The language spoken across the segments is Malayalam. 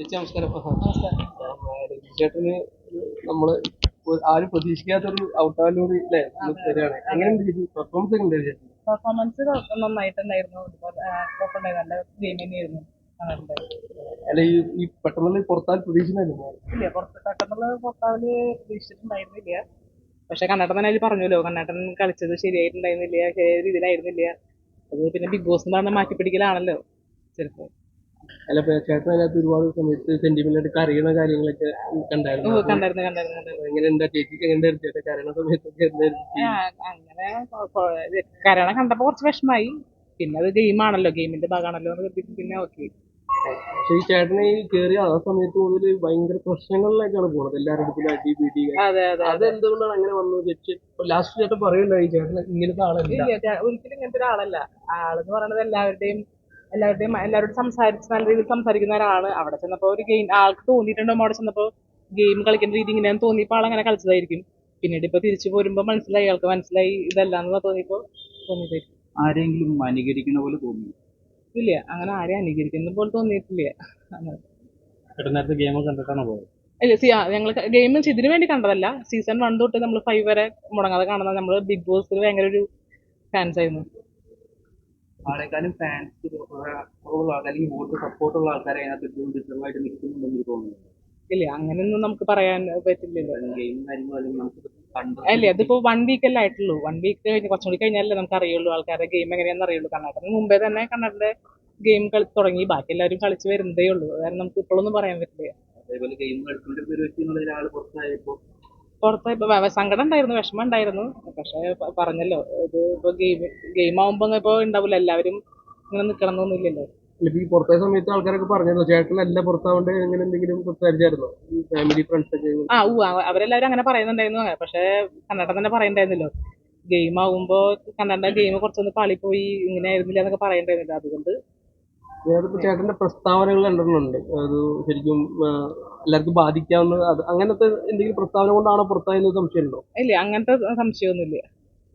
ചേച്ചി നമസ്കാരം. ചേട്ടന് ഒരു നമ്മൾ ഒരു ആരും പ്രതീക്ഷിക്കാത്തൊരു ഔട്ടാലൂർ അല്ലേ ഉണ്ട് എങ്ങനെയുണ്ട് ചേച്ചി? പെർഫോമൻസ് ചേച്ചി? പെർഫോമൻസ് നന്നായിട്ടുണ്ടായിരുന്നു. നല്ല ഗെയിം തന്നെയായിരുന്നു. അല്ല ഈ ഈ പുറത്താൽ പെട്ടെന്നുള്ള പുറത്താവൽ പ്രതീക്ഷിച്ചിട്ടുണ്ടായിരുന്നില്ല. പക്ഷെ കണ്ണേട്ടൻ തന്നെ അതിൽ പറഞ്ഞല്ലോ കണ്ണേട്ടൻ കളിച്ചത് ശരിയായിട്ടുണ്ടായിരുന്നില്ല ശരിയായ രീതിയിലായിരുന്നില്ല. അത് പിന്നെ ബിഗ് ബോസ് എന്ന് പറഞ്ഞ മാറ്റിപ്പിടിക്കലാണല്ലോ ചിലപ്പോൾ അല്ല ചേട്ടൻ അതിനകത്ത് ഒരുപാട് സമയത്ത് സെന്റിമെന്റ് കരയുന്ന കാര്യങ്ങളൊക്കെ കണ്ടായിരുന്നു? കണ്ടായിരുന്നു കണ്ടായിരുന്നു കണ്ടായിരുന്നു. എങ്ങനെയുണ്ടാ ചേച്ചിക്ക് എങ്ങനെയുണ്ടായിരുന്നു ചേട്ടൻ കരയുന്ന സമയത്തൊക്കെ എന്തായിരുന്നു അങ്ങനെ കൊ- ഇത് കണ്ടപ്പോൾ കുറച്ച് വിഷമായി പിന്നെ അത് ഗെയിമാണല്ലോ ഗെയിമിന്റെ ഭാഗമാണല്ലോ എന്ന് പിന്നെ ഓക്കെ പക്ഷെ ഈ ചേട്ടനെ ഈ കേറിയ ആ സമയത്ത് മുതൽ ഭയങ്കര പ്രശ്നങ്ങളിലേക്കാണ് പോണത്. എല്ലാവരുടെ അടുത്തും അടി പിടി അതെ എന്തുകൊണ്ടാണ് അങ്ങനെ വന്നത് ചേച്ചി ലാസ്റ്റ് ചേട്ടൻ പറയുണ്ടായി ചേട്ടൻ ഇങ്ങനത്തെ ആളല്ല. ഒരിക്കലും ഇങ്ങനത്തെ ഒരാളല്ല. ആളെന്ന് പറയുന്നത് എല്ലാവരുടെയും എല്ലാവരുടെയും എല്ലാവരോടും സംസാരിച്ച് നല്ല രീതിയിൽ സംസാരിക്കുന്ന ഒരാളാണ് അവിടെ ചെന്നപ്പോ ഒരു ഗെയിം ആൾക്ക് തോന്നിയിട്ടുണ്ടോ അവിടെ ചെന്നപ്പോ ഗെയിം കളിക്കുന്ന രീതി ഇങ്ങനെയാന്ന് തോന്നിയപ്പോൾ ആളങ്ങനെ കളിച്ചതായിരിക്കും. പിന്നീട് ഇപ്പൊ തിരിച്ചു പോരുമ്പോൾ മനസ്സിലായി ആൾക്ക് മനസ്സിലായി ഇതല്ലാന്ന് തോന്നിയപ്പോ തോന്നിയതായിരിക്കും. ആരെങ്കിലും അനുകരിക്കുന്ന പോലെ തോന്നി. ഇല്ല അങ്ങനെ ആരെയും അനുകരിക്കുന്ന പോലെ തോന്നിയിട്ടില്ല. അങ്ങനെ. ചേട്ടൻ നേരത്തെ ഗെയിം കണ്ടിട്ടാണ് പോയത്? ഇല്ല സി ഞങ്ങൾ ഗെയിം ഇതിനു വേണ്ടി കണ്ടതല്ല. സീസൺ വൺ തൊട്ട് നമ്മൾ ഫൈവ് വരെ മുടങ്ങാതെ കാണുന്ന നമ്മൾ ബിഗ് ബോസിൽ ഭയങ്കര ഒരു ഫാൻസ് ആയിരുന്നു. ആളെക്കാളും ഫാൻസ് കുറവുള്ള ആൾക്കാർ അല്ലെങ്കിൽ വോട്ട് സപ്പോർട്ടുള്ള ആൾക്കാരെ അതിനകത്ത് ഏറ്റവും ഡിസർവായിട്ട് നിൽക്കുന്നുണ്ടെന്ന് എനിക്ക് തോന്നുന്നു. ഇല്ല അങ്ങനെയൊന്നും നമുക്ക് പറയാൻ പറ്റില്ലല്ലോ. കാര്യങ്ങളും നമുക്ക് അല്ലേ അതിപ്പോ വൺ വീക്ക് അല്ലേ ആയിട്ടുള്ളൂ. വൺ വീക്ക് കഴിഞ്ഞ് കുറച്ചും കൂടി കഴിഞ്ഞാലേ നമുക്ക് അറിയുള്ളൂ ആൾക്കാരുടെ ഗെയിം എങ്ങനെയാണെന്ന് അറിയുള്ളൂ. കർണാടകത്തിന് മുമ്പേ തന്നെ കർണാടകയുടെ ഗെയിം കളി തുടങ്ങി. ബാക്കി എല്ലാവരും കളിച്ച് വരുന്നതേ ഉള്ളൂ. അതായത് നമുക്ക് ഇപ്പോഴൊന്നും പറയാൻ പറ്റില്ല. അതേപോലെ ഗെയിം കളിച്ചുകൊണ്ട് ഒരു വ്യക്തി എന്നുള്ള ഒരാൾ പുറത്തായപ്പോൾ പുറത്ത് സങ്കടം ഉണ്ടായിരുന്നു വിഷമം ഉണ്ടായിരുന്നു. പക്ഷെ പറഞ്ഞല്ലോ ഇത് ഇപ്പൊ ഗെയിം ഗെയിം ആവുമ്പോ ഇപ്പൊ ഉണ്ടാവില്ല എല്ലാവരും ഇങ്ങനെ നിക്കണം എന്നൊന്നുമില്ലല്ലോ ഈ പുറത്തെ സമയത്ത് ആൾക്കാരൊക്കെ പറഞ്ഞിരുന്നു ചേട്ടനല്ല പുറത്താവേണ്ട അങ്ങനെ എന്തെങ്കിലും സംസാരിച്ചായിരുന്നോ? ഈ ഫാമിലി ഫ്രണ്ട്സ് ഒക്കെ ആ ഊ അവരെല്ലാവരും അങ്ങനെ പറയുന്നുണ്ടായിരുന്നു. പക്ഷെ കന്നഡ തന്നെ പറയണ്ടായിരുന്നല്ലോ. ഗെയിം ആവുമ്പോ കന്നഡ ഗെയിം കുറച്ചൊന്ന് പാളിപ്പോയി ഇങ്ങനെ ആയിരുന്നില്ല എന്നൊക്കെ പറയണ്ടായിരുന്നില്ല. അതുകൊണ്ട് വേറെ ചേട്ടന്റെ പ്രസ്താവനകൾ രണ്ടെണ്ണമുണ്ട്. അത് ശരിക്കും എല്ലാവർക്കും ബാധിക്കാവുന്ന അത് അങ്ങനത്തെ എന്തെങ്കിലും പ്രസ്താവന കൊണ്ടാണോ പുറത്തായെന്ന് സംശയമുണ്ടോ? ഇല്ല അങ്ങനത്തെ സംശയമൊന്നുമില്ല.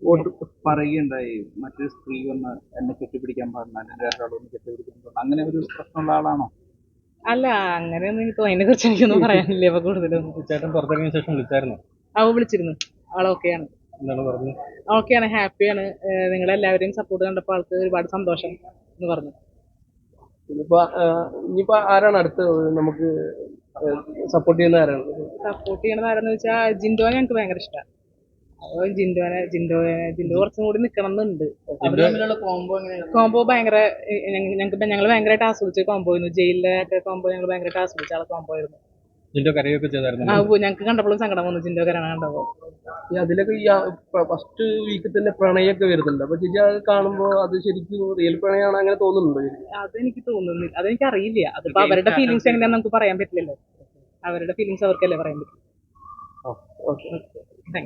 വോട്ട് പറയുകയുണ്ടായി. മറ്റൊരു സ്ത്രീ വന്ന് എന്നെ കെട്ടിപ്പിടിക്കാൻ പാടില്ല കെട്ടിപ്പിടിക്കാൻ അങ്ങനെ ഒരു പ്രശ്നമുള്ള ആളാണോ? അല്ല അങ്ങനെയൊന്നും എനിക്ക് അതിനെ കുറിച്ച് എനിക്കൊന്നും പറയാനില്ല. അപ്പൊ കൂടുതലൊന്നും. ചേട്ടൻ പുറത്തിറങ്ങിയ ശേഷം വിളിച്ചായിരുന്നു? അവ വിളിച്ചിരുന്നു. ആൾ ഓക്കെയാണ്. എന്താണ് പറഞ്ഞത്? ഓക്കെയാണ് ഹാപ്പിയാണ്. നിങ്ങളെല്ലാവരെയും സപ്പോർട്ട് കണ്ടപ്പോൾ ആൾക്ക് ഒരുപാട് സന്തോഷം എന്ന് പറഞ്ഞു. ഇനിയിപ്പോ ഇനിയിപ്പോ ആരാണ് അടുത്ത് നമുക്ക് സപ്പോർട്ട് ചെയ്യുന്ന ആരാണ്? സപ്പോർട്ട് ചെയ്യണത് ആരാന്ന് വെച്ചാൽ ജിൻഡോനെ ഞങ്ങൾക്ക് ഭയങ്കര ഇഷ്ടമാണ് അപ്പോൾ ജിൻഡോനെ ജിൻഡോ ജിൻഡോ കുറച്ചും കൂടി നിൽക്കണം എന്നുണ്ട് കോംബോ ഭയങ്കര ഞങ്ങൾക്ക് ഞങ്ങൾ ഭയങ്കരമായിട്ട് ആസ്വദിച്ച കോംബോ ആയിരുന്നു. ജയിലിലൊക്കെ കോംബോ ഞങ്ങൾ ഭയങ്കരമായിട്ട് ആസ്വദിച്ച ആളെ കോംബോ ആയിരുന്നു. ഇതിന്റെ കരയൊക്കെ ചെയ്തായിരുന്നു ആ ഞങ്ങൾക്ക് കണ്ടപ്പോഴും സങ്കടം വന്നു. ജിൻഡോ കരണ കണ്ടപ്പോൾ ഈ അതിലൊക്കെ ഈ ഫസ്റ്റ് വീക്കിൽ തന്നെ പ്രണയമൊക്കെ വരുന്നുണ്ട്. അപ്പൊ ചേച്ചി അത് കാണുമ്പോ അത് ശരിക്കും റിയൽ പ്രണയമാണ് അങ്ങനെ തോന്നുന്നുണ്ടോ? ചേച്ചി? അതെനിക്ക് തോന്നുന്നില്ല. അതെനിക്ക് അറിയില്ല. അതിപ്പോ അവരുടെ ഫീലിങ്സ് എങ്ങനെയാ നമുക്ക് പറയാൻ പറ്റില്ലല്ലോ. അവരുടെ ഫീലിങ്സ് അവർക്കല്ലേ പറയാൻ പറ്റും. ഓക്കെ